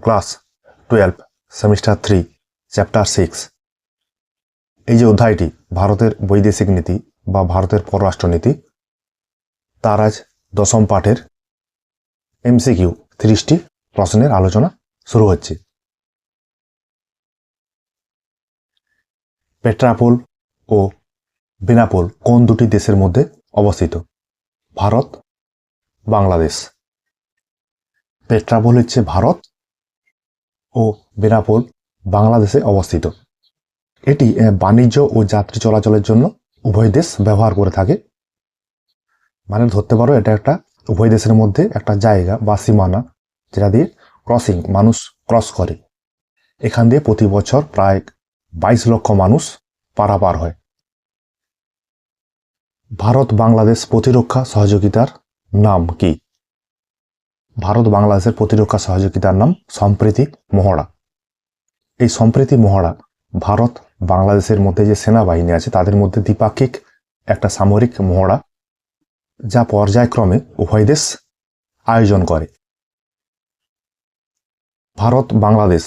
Class twelve, semester three, chapter six. এই যে অধ্যায়টি, ভারতের বৈদেশিক নীতি বা ভারতের পররাষ্ট্রনীতি, তার আজ দশম পাঠের এমসিকিউ তিরিশটি প্রশ্নের আলোচনা শুরু হচ্ছে। পেট্রাপোল ও বেনাপোল কোন দুটি দেশের মধ্যে অবস্থিত? ভারত, বাংলাদেশ। পেট্রাপোল হচ্ছে ভারত ও বেনাপোল, বাংলাদেশে অবস্থিত। এটি বাণিজ্য ও যাত্রী চলাচলের জন্য উভয় দেশ ব্যবহার করে থাকে। মানে ধরতে পারো, এটা একটা উভয় দেশের মধ্যে একটা জায়গা বা সীমানা যেটা দিয়ে ক্রসিং মানুষ ক্রস করে। এখান দিয়ে প্রতি বছর প্রায় বাইশ লক্ষ মানুষ পারাপার হয়। ভারত বাংলাদেশ প্রতিরক্ষা সহযোগিতার নাম কি? ভারত বাংলাদেশের প্রতিরক্ষা সহযোগিতার নাম সম্প্রীতি মহড়া। এই সম্প্রীতি মহড়া ভারত বাংলাদেশের মধ্যে যে সেনাবাহিনী আছে, তাদের মধ্যে দ্বিপাক্ষিক একটা সামরিক মহড়া, যা পর্যায়ক্রমে উভয় দেশ আয়োজন করে। ভারত বাংলাদেশ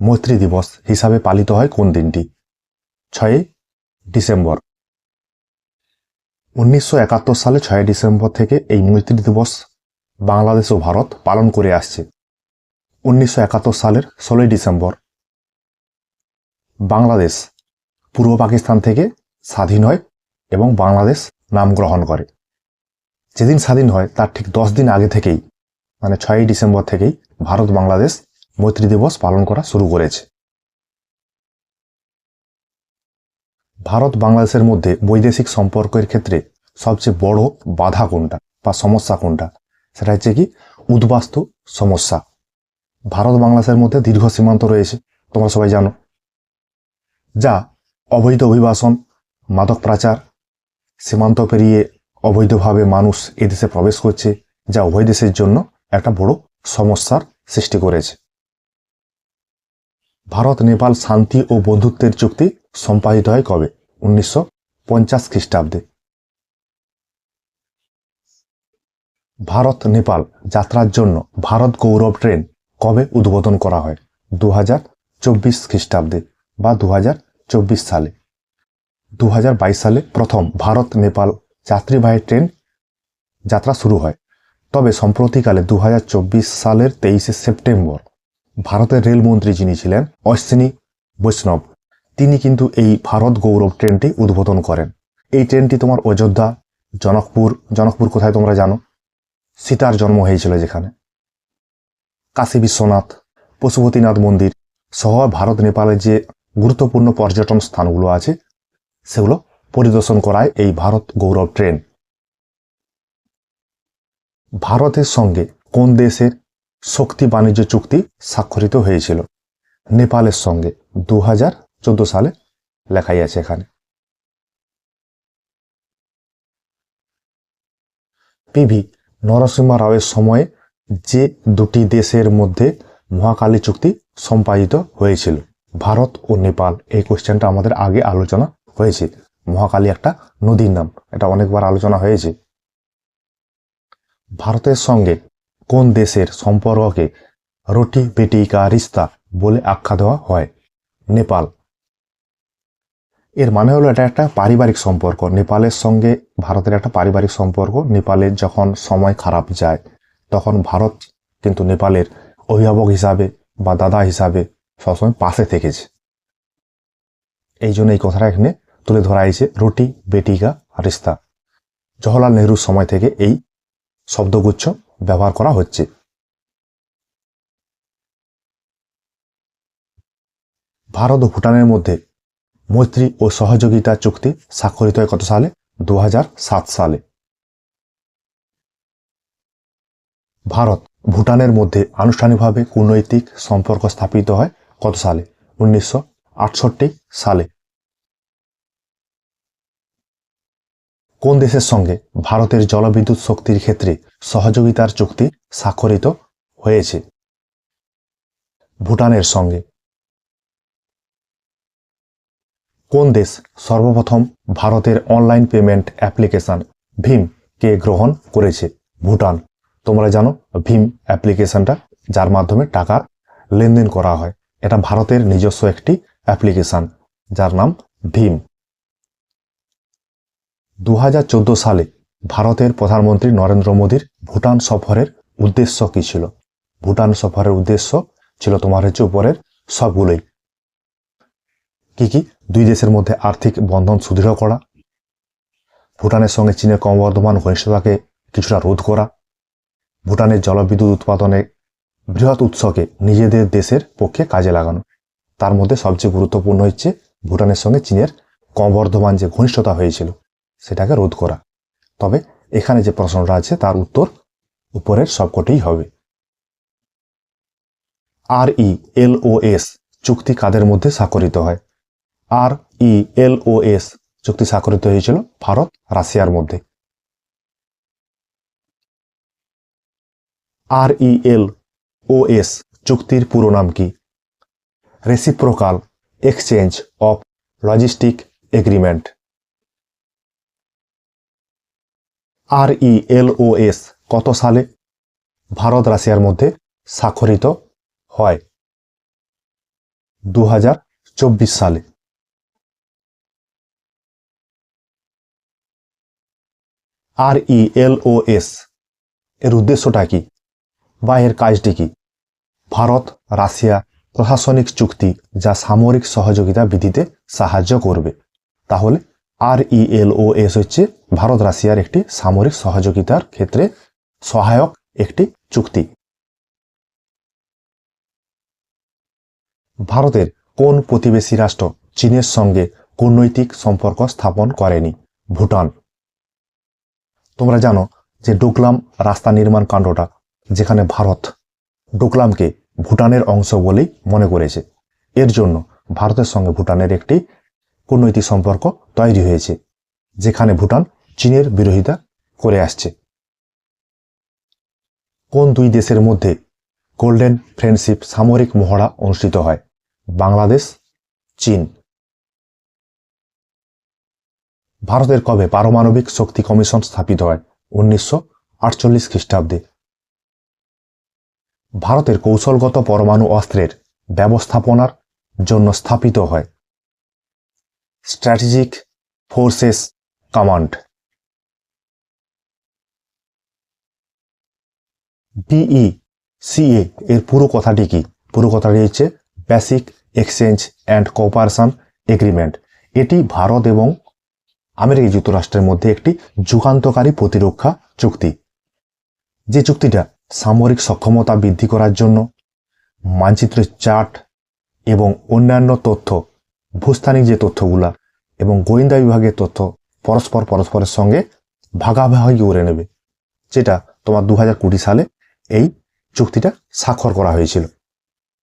মৈত্রী দিবস হিসাবে পালিত হয় কোন দিনটি? ছয়ই ডিসেম্বর। উনিশশো একাত্তর সালে ছয় ডিসেম্বর থেকে এই মৈত্রী দিবস বাংলাদেশ ও ভারত পালন করে আসছে। উনিশশো একাত্তর সালের ষোলোই ডিসেম্বর। বাংলাদেশ পূর্ব পাকিস্তান থেকে স্বাধীন হয় এবং বাংলাদেশ নাম গ্রহণ করে। যেদিন স্বাধীন হয়, তার ঠিক দশ দিন আগে থেকেই মানে ছয়ই ডিসেম্বর থেকেই ভারত বাংলাদেশ মৈত্রী দিবস পালন করা শুরু করেছে। ভারত বাংলাদেশের মধ্যে বৈদেশিক সম্পর্কের ক্ষেত্রে সবচেয়ে বড় বাধা কোনটা বা সমস্যা কোনটা? সেটা হচ্ছে কি? উদ্বাস্তু সমস্যা। ভারত বাংলাদেশের মধ্যে দীর্ঘ সীমান্ত রয়েছে, তোমরা সবাই জানো। যা অবৈধ অভিবাসন, মাদক প্রাচার সীমান্ত পেরিয়ে অবৈধভাবে মানুষ এদেশে প্রবেশ করছে, যা উভয় দেশের জন্য একটা বড় সমস্যার সৃষ্টি করেছে। ভারত, নেপাল শান্তি ও বন্ধুত্বের চুক্তি সম্পাদিত হয় কবে? উনিশশো পঞ্চাশ খ্রিস্টাব্দে। ভারত, নেপাল যাত্রার জন্য ভারত গৌরব ট্রেন কবে উদ্বোধন করা হয়? দু হাজার চব্বিশ খ্রিস্টাব্দে বা দু হাজার চব্বিশ সালে? দু হাজার বাইশ সালে প্রথম ভারত, নেপাল যাত্রীবাহী ট্রেন যাত্রা শুরু হয়। তবে সম্প্রতিকালে দু হাজার চব্বিশ সালের তেইশে সেপ্টেম্বর ভারতের রেলমন্ত্রী যিনি ছিলেন অশ্বিনী বৈষ্ণব, তিনি কিন্তু এই ভারত গৌরব ট্রেনটি উদ্বোধন করেন। এই ট্রেনটি তোমার অযোধ্যা, জনকপুর জনকপুর কোথায় তোমরা জানো? সীতার জন্ম হয়েছিল যেখানে। কাশী বিশ্বনাথ, পশুপতিনাথ মন্দির সহ ভারত, নেপালের যে গুরুত্বপূর্ণ পর্যটন স্থানগুলো আছে, সেগুলো পরিদর্শন করায় এই ভারত গৌরব ট্রেন। ভারতের সঙ্গে কোন দেশের শক্তি বাণিজ্য চুক্তি স্বাক্ষরিত হয়েছিল? নেপালের সঙ্গে দু হাজার চোদ্দ সালে লেখাই আছে এখানে। পিভি নরসিংহ রাওয়ের সময়ে যে দুটি দেশের মধ্যে মহাকালী চুক্তি সম্পাদিত হয়েছিল, ভারত ও নেপাল, এই কোশ্চেনটা আমাদের আগে আলোচনা হয়েছে। মহাকালী একটা নদীর নাম, এটা অনেকবার আলোচনা হয়েছে। ভারতের সঙ্গে কোন দেশের সম্পর্ককে রুটি বেটি কা রিস্তা বলে আখ্যা দেওয়া হয়? নেপাল এর মানে হলো এটা একটা পারিবারিক সম্পর্ক। নেপালের সঙ্গে ভারতের একটা পারিবারিক সম্পর্ক। নেপালের যখন সময় খারাপ যায়, তখন ভারত কিন্তু নেপালের অভিভাবক হিসাবে বা দাদা হিসাবে সবসময় পাশে থেকেছে। এই জন্য এই কথাটা এখানে তুলে ধরা হয়েছে, রুটি, বেটিকা রিস্তা জওহরলাল নেহরুর সময় থেকে এই শব্দগুচ্ছ ব্যবহার করা হচ্ছে। ভারত ও ভুটানের মধ্যে মৈত্রী ও সহযোগিতা চুক্তি স্বাক্ষরিত হয় কত সালে? দু হাজার সাত সালে। ভারত, ভুটানের মধ্যে আনুষ্ঠানিকভাবে কূটনৈতিক সম্পর্ক স্থাপিত হয় কত সালে? উনিশশো আটষট্টি সালে। কোন দেশের সঙ্গে ভারতের জলবিদ্যুৎ শক্তির ক্ষেত্রে সহযোগিতার চুক্তি স্বাক্ষরিত হয়েছে? ভুটানের সঙ্গে কোন দেশ সর্বপ্রথম ভারতের অনলাইন পেমেন্ট অ্যাপ্লিকেশন ভীম কে গ্রহণ করেছে? ভুটান। তোমরা জানো ভীম অ্যাপ্লিকেশনটা যার মাধ্যমে টাকা লেনদেন করা হয়। এটা ভারতের নিজস্ব একটি অ্যাপ্লিকেশন যার নাম ভীম। দু হাজার চোদ্দ সালে ভারতের প্রধানমন্ত্রী নরেন্দ্র মোদীর ভুটান সফরের উদ্দেশ্য কি ছিল? ভুটান সফরের উদ্দেশ্য ছিল তোমার হচ্ছে উপরের সবগুলোই। কি কি? দুই দেশের মধ্যে আর্থিক বন্ধন সুদৃঢ় করা, ভুটানের সঙ্গে চীনের ক্রমবর্ধমান ঘনিষ্ঠতাকে কিছুটা রোধ করা, ভুটানের জলবিদ্যুৎ উৎপাদনে বৃহৎ উৎসকে নিজেদের দেশের পক্ষে কাজে লাগানো। তার মধ্যে সবচেয়ে গুরুত্বপূর্ণ হচ্ছে ভুটানের সঙ্গে চীনের ক্রমবর্ধমান যে ঘনিষ্ঠতা হয়েছিল, সেটাকে রোধ করা। তবে এখানে যে প্রশ্নটা আছে, তার উত্তর উপরের সবকটিই হবে। আর ই এল ও এস চুক্তি কাদের মধ্যে স্বাক্ষরিত হয়? আর ই এল ও এস চুক্তি স্বাক্ষরিত হয়েছিল ভারত রাশিয়ার মধ্যে। আর ই এল ও এস চুক্তির পুরো নাম কি? Reciprocal exchange of logistic agreement R E L O S কত সালে ভারত রাশিয়ার মধ্যে স্বাক্ষরিত হয়? দু হাজার চব্বিশ সালে। আর ই এল ও এস এর উদ্দেশ্যটা কি? বা এর কাজটি কি? ভারত, রাশিয়া প্রশাসনিক চুক্তি যা সামরিক সহযোগিতা বৃদ্ধিতে সাহায্য করবে। তাহলে আর ই এল ও এস হচ্ছে ভারত, রাশিয়ার একটি সামরিক সহযোগিতার ক্ষেত্রে সহায়ক একটি চুক্তি। ভারতের কোন প্রতিবেশী রাষ্ট্র চীনের সঙ্গে কূটনৈতিক সম্পর্ক স্থাপন করেনি? ভুটান। তোমরা জানো যে ডোকলাম রাস্তা নির্মাণ কাণ্ডটা, যেখানে ভারত ডোকলামকে ভুটানের অংশ বলেই মনে করেছে। এর জন্য ভারতের সঙ্গে ভুটানের একটি কূটনৈতিক সম্পর্ক তৈরি হয়েছে, যেখানে ভুটান চীনের বিরোধিতা করে আসছে। কোন দুই দেশের মধ্যে গোল্ডেন ফ্রেন্ডশিপ সামরিক মহড়া অনুষ্ঠিত হয়? বাংলাদেশ, চীন। ভারতের কবে পারমাণবিক শক্তি কমিশন স্থাপিত হয়? উনিশশো আটচল্লিশ খ্রিস্টাব্দে। ভারতের কৌশলগত পরমাণু অস্ত্রের ব্যবস্থাপনার জন্য স্থাপিত হয়। Strategic forces command B E C A এর পুরো কথাটি কি? পুরো কথাটি হচ্ছে basic exchange and cooperation agreement এটি ভারত এবং আমেরিকা যুক্তরাষ্ট্রের মধ্যে একটি যুগান্তকারী প্রতিরক্ষা চুক্তি। যে চুক্তিটা সামরিক সক্ষমতা বৃদ্ধি করার জন্য, মানচিত্রের চার্ট এবং অন্যান্য তথ্য, ভূস্থানিক যে তথ্যগুলা এবং গোয়েন্দা বিভাগের তথ্য পরস্পর পরস্পরের সঙ্গে ভাগাভাগি করে নেবে, যেটা তোমার দু কুড়ি সালে এই চুক্তিটা স্বাক্ষর করা হয়েছিল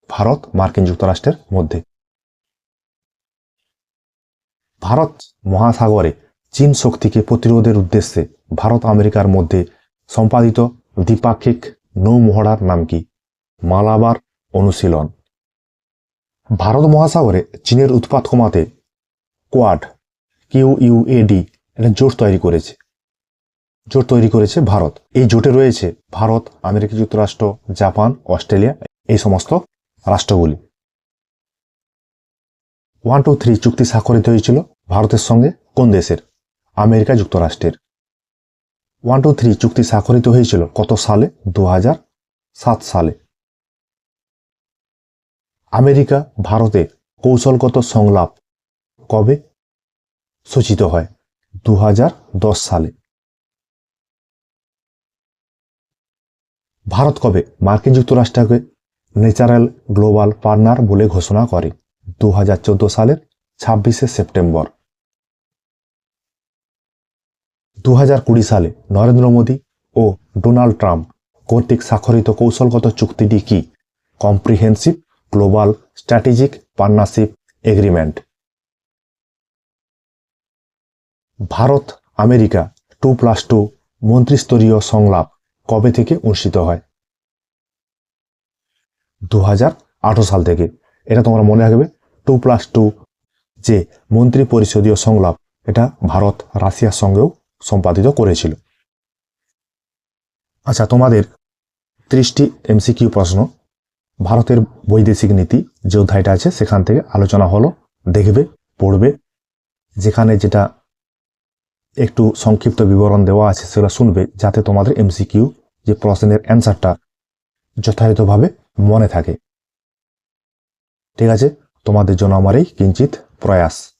ভারত মার্কিন যুক্তরাষ্ট্রের মধ্যে। ভারত মহাসাগরে চীন শক্তিকে প্রতিরোধের উদ্দেশ্যে ভারত আমেরিকার মধ্যে সম্পাদিত দ্বিপাক্ষিক নৌ মহড়ার নাম কি? মালাবার অনুশীলন। ভারত মহাসাগরে চীনের উৎপাত কমাতে কোয়াড, কিউ ইউএডি একটা জোট তৈরি করেছে। জোট তৈরি করেছে ভারত। এই জোটে রয়েছে ভারত, আমেরিকা, যুক্তরাষ্ট্র, জাপান, অস্ট্রেলিয়া এই সমস্ত রাষ্ট্রগুলি। ওয়ান, টু, থ্রি চুক্তি স্বাক্ষরিত হয়েছিল ভারতের সঙ্গে কোন দেশের? আমেরিকা যুক্তরাষ্ট্রের। ওয়ান, টু, থ্রি চুক্তি স্বাক্ষরিত হয়েছিল কত সালে? দু সাত সালে। আমেরিকা ভারতে কৌশলগত সংলাপ কবে সূচিত হয়? দু হাজার দশ সালে। ভারত কবে মার্কিন যুক্তরাষ্ট্রকে ন্যাচারাল গ্লোবাল পার্টনার বলে ঘোষণা করে? দু হাজার চোদ্দ সালের ছাব্বিশে সেপ্টেম্বর। দু হাজার কুড়ি সালে নরেন্দ্র মোদী ও ডোনাল্ড ট্রাম্প কর্তৃক স্বাক্ষরিত কৌশলগত চুক্তিটি কি? Comprehensive, global, strategic, partnership, agreement. Bharat, America, two plus two মন্ত্রিস্তরীয় সংলাপ কবে থেকে অনুষ্ঠিত হয়? দু হাজার আঠারো সাল থেকে। এটা তোমরা মনে রাখবে? টু প্লাস টু যে মন্ত্রী পরিষদীয় সংলাপ, এটা ভারত রাশিয়ার সঙ্গেও সম্পাদিত করেছিল। আচ্ছা তোমাদের ত্রিশটি এমসিকিউ প্রশ্ন। ভারতের বৈদেশিক নীতি যে অধ্যায়টা আছে, সেখান থেকে আলোচনা হলো, দেখবে, পড়বে। যেখানে যেটা একটু সংক্ষিপ্ত বিবরণ দেওয়া আছে, সেগুলো শুনবে, যাতে তোমাদের এমসিকিউ যে প্রশ্নের অ্যান্সারটা যথাযথভাবে মনে থাকে। ঠিক আছে? তোমাদের জন্য আমার এই কিঞ্চিত প্রয়াস।